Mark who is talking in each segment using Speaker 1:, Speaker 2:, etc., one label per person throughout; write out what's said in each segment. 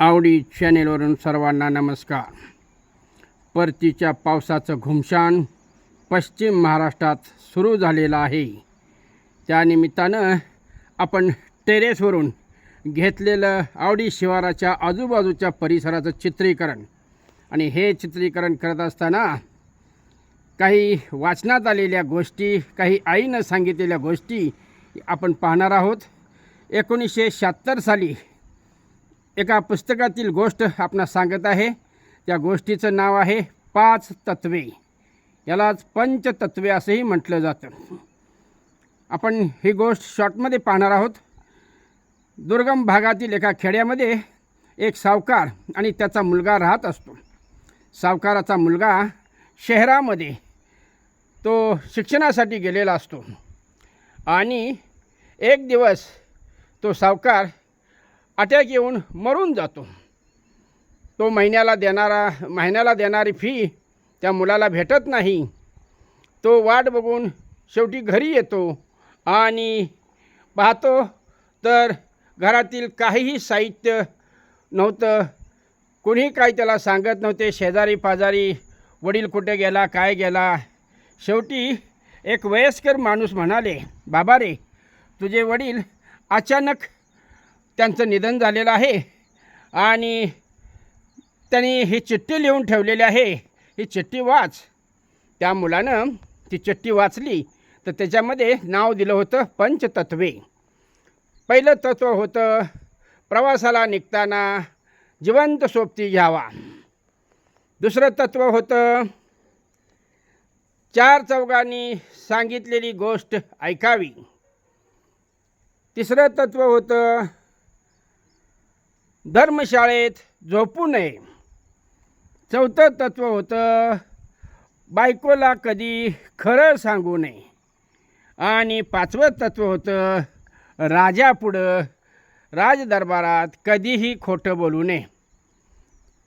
Speaker 1: आवडी चॅनेलवरून सर्वांना नमस्कार. परतीच्या पावसाचं घुमशान पश्चिम महाराष्ट्रात सुरू झालेलं आहे. त्यानिमित्तानं आपण टेरेसवरून घेतलेलं आवडी शिवाराच्या आजूबाजूच्या परिसराचं चित्रीकरण आणि हे चित्रीकरण करत असताना काही वाचनात आलेल्या गोष्टी काही आईनं सांगितलेल्या गोष्टी आपण पाहणार आहोत. एकोणीसशे शहात्तर साली एका पुस्तकातील गोष्ट आपणास सांगत आहे. त्या गोष्टीचं नाव आहे पाच तत्वे. यालाच पंचतत्वे असंही म्हटलं जातं. आपण ही गोष्ट शॉर्टमध्ये पाहणार आहोत. दुर्गम भागातील एका खेड्यामध्ये एक सावकार आणि त्याचा मुलगा राहत असतो. सावकाराचा मुलगा शहरामध्ये तो शिक्षणासाठी गेलेला असतो. आणि एक दिवस तो सावकार अटॅक येऊन मरून जातो. तो महिन्याला देणारा महिन्याला देणारी फी त्या मुलाला भेटत नाही. तो वाट बघून शेवटी घरी येतो आणि पाहतो तर घरातील काहीही साहित्य नव्हतं. कोणीही काही त्याला सांगत नव्हते शेजारी पाजारी वडील कुठे गेला काय गेला. शेवटी एक वयस्कर माणूस म्हणाले बाबा रे तुझे वडील अचानक त्यांचं निधन झालेलं आहे. आणि त्यांनी ही चिठ्ठी लिहून ठेवलेली आहे. ही चिठ्ठी वाच. त्या मुलानं ती चिठ्ठी वाचली. तर त्याच्यामध्ये नाव दिलं होतं पंचतत्वे. पहिलं तत्व होतं प्रवासाला निघताना जिवंत सोबती घ्यावा. दुसरं तत्व होतं चार चौघांनी सांगितलेली गोष्ट ऐकावी. तिसरं तत्व होतं धर्मशाळेत झोपू नये. चौथं तत्व होतं बायकोला कधी खरं सांगू नये. आणि पाचवं तत्व होतं राजापुढं राजदरबारात कधीही खोटं बोलू नये.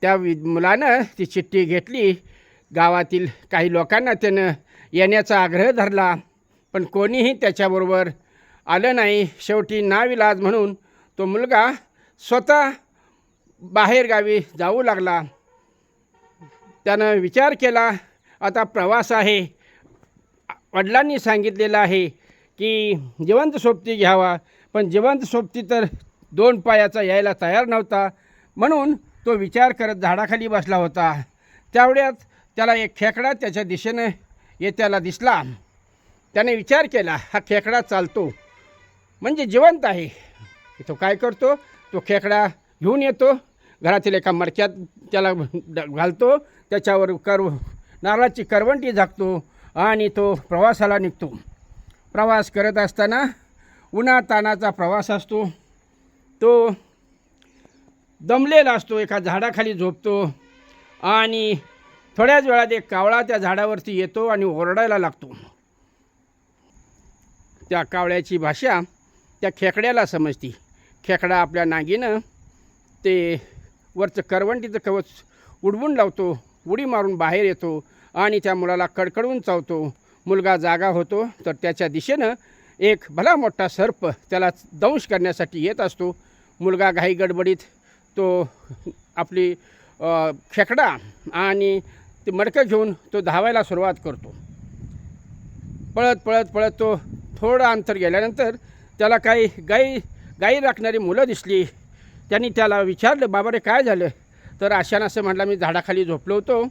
Speaker 1: त्या वि मुलानं ती चिठ्ठी घेतली. गावातील काही लोकांना त्यानं येण्याचा आग्रह धरला पण कोणीही त्याच्याबरोबर आलं नाही. शेवटी नाविलाज म्हणून तो मुलगा स्वतः बाहेरगावी जाऊ लागला. त्यानं विचार केला आता प्रवास आहे. वडिलांनी सांगितलेलं आहे की जिवंत सोबती घ्यावा पण जिवंत सोबती तर दोन पायाचा यायला तयार नव्हता. म्हणून तो विचार करत झाडाखाली बसला होता. त्यावढ्यात त्याला एक खेकडा त्याच्या दिशेनं येत्याला दिसला. त्याने विचार केला हा खेकडा चालतो. म्हणजे जिवंत आहे. तो काय करतो? तो खेकडा घेऊन येतो. घरातील एका मडक्यात त्याला घालतो त्याच्यावर करव नारळाची करवंटी झाकतो आणि तो प्रवासाला निघतो. प्रवास करत असताना उन्हातानाचा प्रवास असतो. तो दमलेला असतो एका झाडाखाली झोपतो आणि थोड्याच वेळात एक कावळा त्या झाडावरती येतो आणि ओरडायला लागतो. त्या कावळ्याची भाषा त्या खेकड्याला समजती. खेकडा आपल्या नागीनं ते वरचं करवंटीचं कवच उडवून लावतो उडी मारून बाहेर येतो आणि त्या मुलाला कडकडून चावतो. मुलगा जागा होतो तर त्याच्या दिशेनं एक भला मोठा सर्प त्याला दंश करण्यासाठी येत असतो. मुलगा घाई गडबडीत तो आपली खेकडा आणि ते मडकं घेऊन तो धावायला सुरुवात करतो. पळत पळत पळत तो थोडं अंतर गेल्यानंतर त्याला काही गाई गाई राखणारी मुलं दिसली. त्यांनी त्याला विचारलं बाबा रे काय झालं? तर अशानं असं म्हटलं मी झाडाखाली झोपलो होतो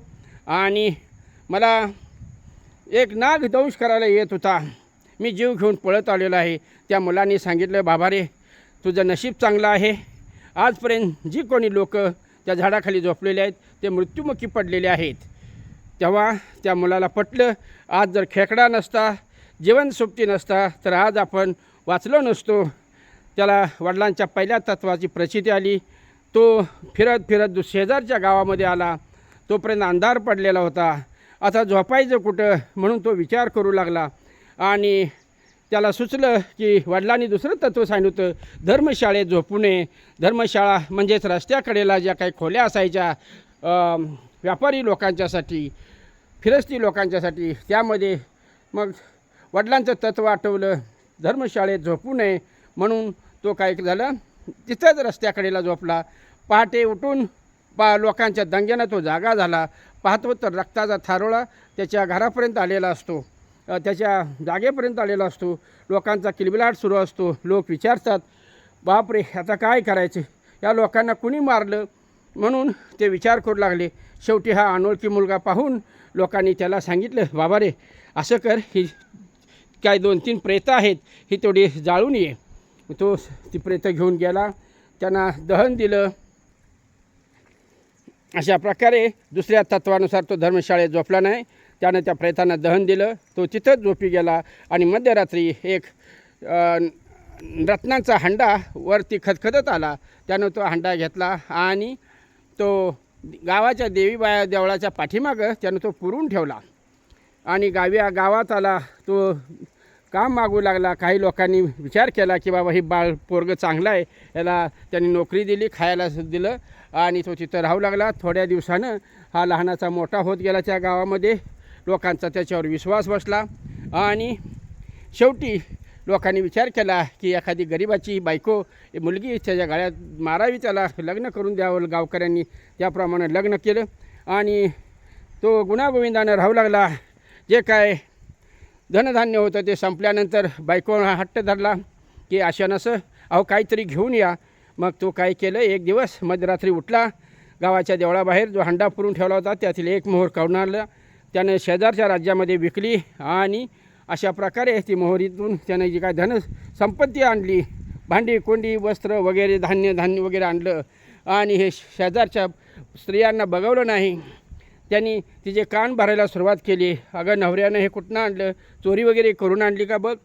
Speaker 1: आणि मला एक नाग दंश करायला येत होता. मी जीव घेऊन पळत आलेलो आहे. त्या मुलांनी सांगितलं बाबा रे तुझं नशीब चांगलं आहे. आजपर्यंत जी कोणी लोक त्या झाडाखाली झोपलेले आहेत ते मृत्युमुखी पडलेले आहेत. तेव्हा त्या मुलाला पटलं आज जर खेकडा नसता जीवन नसता तर आज आपण वाचलो नसतो. त्याला वडिलांच्या पहिल्या तत्वाची प्रचिती आली. तो फिरत फिरत दु शेजारच्या गावामध्ये आला. तोपर्यंत अंधार पडलेला होता. आता झोपायचं कुठं म्हणून तो विचार करू लागला. आणि त्याला सुचलं की वडिलांनी दुसरं तत्त्व सांगितलं होतं. धर्मशाळेत झोपू नये. धर्मशाळा म्हणजेच रस्त्याकडेला ज्या काही खोल्या असायच्या व्यापारी लोकांच्यासाठी फिरस्ती लोकांच्यासाठी. त्यामध्ये मग वडिलांचं तत्त्व आठवलं धर्मशाळेत झोपू नये म्हणून तो काय झालं? तिथंच रस्त्याकडेला झोपला. पहाटे उठून पा लोकांच्या दंग्यानं तो जागा झाला. पाहतो तर रक्ताचा थारोळा त्याच्या घरापर्यंत आलेला असतो. त्याच्या जागेपर्यंत आलेला असतो. लोकांचा किलबिलाट सुरू असतो. लोक विचारतात बापरे आता काय करायचं? या लोकांना कुणी मारलं? म्हणून ते विचार करू लागले. शेवटी हा अनोळखी मुलगा पाहून लोकांनी त्याला सांगितलं बाबा रे असं कर. ही काय दोन तीन प्रेतं आहेत. ही तेवढी जाळून ये. तो ती प्रेत घेऊन गेला. त्यांना दहन दिलं. अशा प्रकारे दुसऱ्या तत्वानुसार तो धर्मशाळेत झोपला नाही. त्यानं त्या प्रेतांना दहन दिलं. तो तिथंच झोपी गेला आणि मध्यरात्री एक रत्नांचा हंडा वरती खदखदत आला. त्यानं तो हंडा घेतला आणि तो गावाच्या देवीबाया देवळाच्या पाठीमागं त्यानं तो पुरून ठेवला. आणि गाव्या गावात आला तो काम मागू लागला. काही लोकांनी विचार केला की बाबा ही बाळ पोरगं चांगलं आहे. याला त्यांनी नोकरी दिली खायला दिलं आणि तो तिथं राहू लागला. थोड्या दिवसानं हा लहानाचा मोठा होत गेला त्या गावामध्ये. लोकांचा त्याच्यावर विश्वास बसला आणि शेवटी लोकांनी विचार केला की एखादी गरिबाची बायको मुलगी त्याच्या गाळ्यात मारावी त्याला लग्न करून द्यावं गावकऱ्यांनी त्याप्रमाणे लग्न केलं आणि तो गुणागोविंदानं राहू लागला. जे काय धनधान्य होतं ते संपल्यानंतर बायको हट्ट धरला की अशा नसं अहो काहीतरी घेऊन या. मग तो काय केलं एक दिवस मध्यरात्री उठला गावाच्या देवळाबाहेर जो हंडा पुरून ठेवला होता त्यातील एक मोहर काढून आणला. त्यानं शेजारच्या राज्यामध्ये विकली आणि अशा प्रकारे ती मोहरीतून त्यानं जी काय धन संपत्ती आणली भांडी कोंडी वस्त्र वगैरे धान्य धान्य वगैरे आणलं. आणि हे शेजारच्या स्त्रियांना बघवलं नाही. त्यांनी तिचे कान भरायला सुरुवात केली. अगं नवऱ्यानं हे कुठनं आणलं? चोरी वगैरे करून आणली का बघ?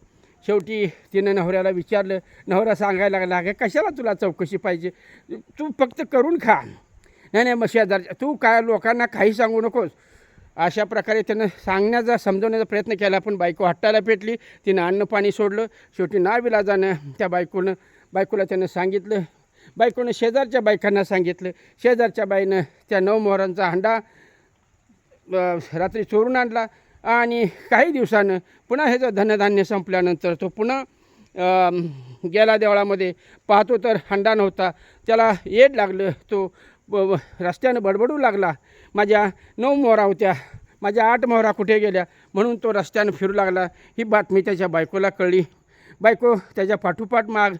Speaker 1: शेवटी तिनं नवऱ्याला विचारलं नवरा सांगायला लागला अगं कशाला तुला चौकशी पाहिजे? तू फक्त करून खा. नाही नाही मग शेजारच्या तू काय लोकांना काही सांगू नकोस? अशा प्रकारे त्यानं सांगण्याचा समजवण्याचा प्रयत्न केला पण बायको हट्टाला पेटली. तिनं अन्न पाणी सोडलं. शेवटी नाविलाजानं त्या बायकोनं बायकोला त्यानं सांगितलं. बायकोनं शेजारच्या बायकांना सांगितलं. शेजारच्या बाईनं त्या नऊ मोहरांचा हंडा रात्री चोरून आणला आणि काही दिवसानं पुन्हा ह्याचं धनधान्य संपल्यानंतर तो पुन्हा गेला देवळामध्ये. पाहतो तर हंडा नव्हता. त्याला येड लागलं. तो ब- रस्त्यानं बडबडू लागला. माझ्या नऊ मोहरा होत्या. माझ्या आठ मोहरा कुठे गेल्या? म्हणून तो रस्त्यानं फिरू लागला. ही बातमी त्याच्या बायकोला कळली. बायको त्याच्या पाठोपाठ माग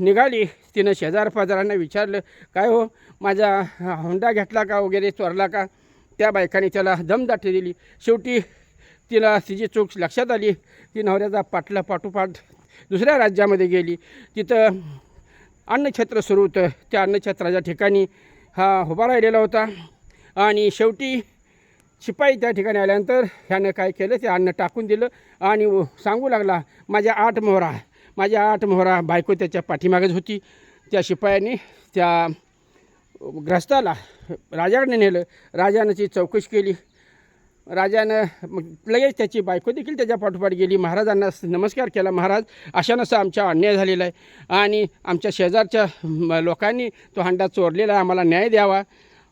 Speaker 1: निघाली. तिनं शेजार पाजारांना विचारलं काय हो? माझा होंडा घेतला का? वगैरे चोरला का? त्या बायकाने त्याला दमदाटी दिली. शेवटी तिला तिची चूक लक्षात आली ती नवऱ्याचा पाटला पाठोपाठ दुसऱ्या राज्यामध्ये गेली. तिथं अन्नक्षेत्र सुरू होतं. त्या अन्नक्षेत्राच्या ठिकाणी हा उभा राहिलेला होता. आणि शेवटी शिपाई त्या ठिकाणी आल्यानंतर ह्यानं काय केलं? ते अन्न टाकून दिलं आणि सांगू लागला माझ्या आठ मोहरा माझ्या आठ मोहरा बायको त्याच्या पाठीमागेच होती. त्या शिपायाने त्या ग्रस्ताला राजाकडे नेलं. राजानं ती चौकशी केली. राजानं लगेच त्याची बायको देखील त्याच्या पाठोपाठ गेली. महाराजांना नमस्कार केला. महाराज अशा नसं आमच्या अन्याय झालेला आहे. आणि आमच्या शेजारच्या लोकांनी तो हंडा चोरलेला आहे. आम्हाला न्याय द्यावा.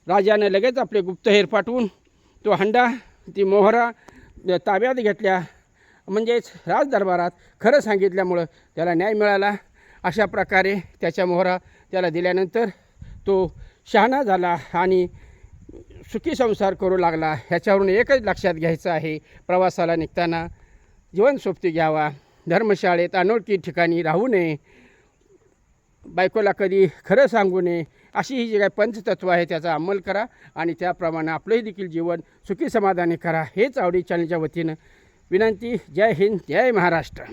Speaker 1: राजानं लगेच आपले गुप्तहेर पाठवून तो हंडा ती मोहरा ताब्यात घेतल्या. म्हणजेच राजदरबारात खरं सांगितल्यामुळं त्याला न्याय मिळाला. अशा प्रकारे त्याच्या मोहरा त्याला दिल्यानंतर तो शहाणा झाला आणि सुखी संसार करू लागला ह्याच्यावरून एकच लक्षात घ्यायचं आहे प्रवासाला निघताना जीवनसोबती घ्यावा. धर्मशाळेत अनोळखी ठिकाणी राहू नये. बायकोला कधी खरं सांगू नये अशी ही जी काही पंचतत्व आहे त्याचा अंमल करा आणि त्याप्रमाणे आपलंही देखील जीवन सुखी समाधानी करा हेच आवडी चॅनलच्या वतीनं विनंती. जय हिंद जय महाराष्ट्र.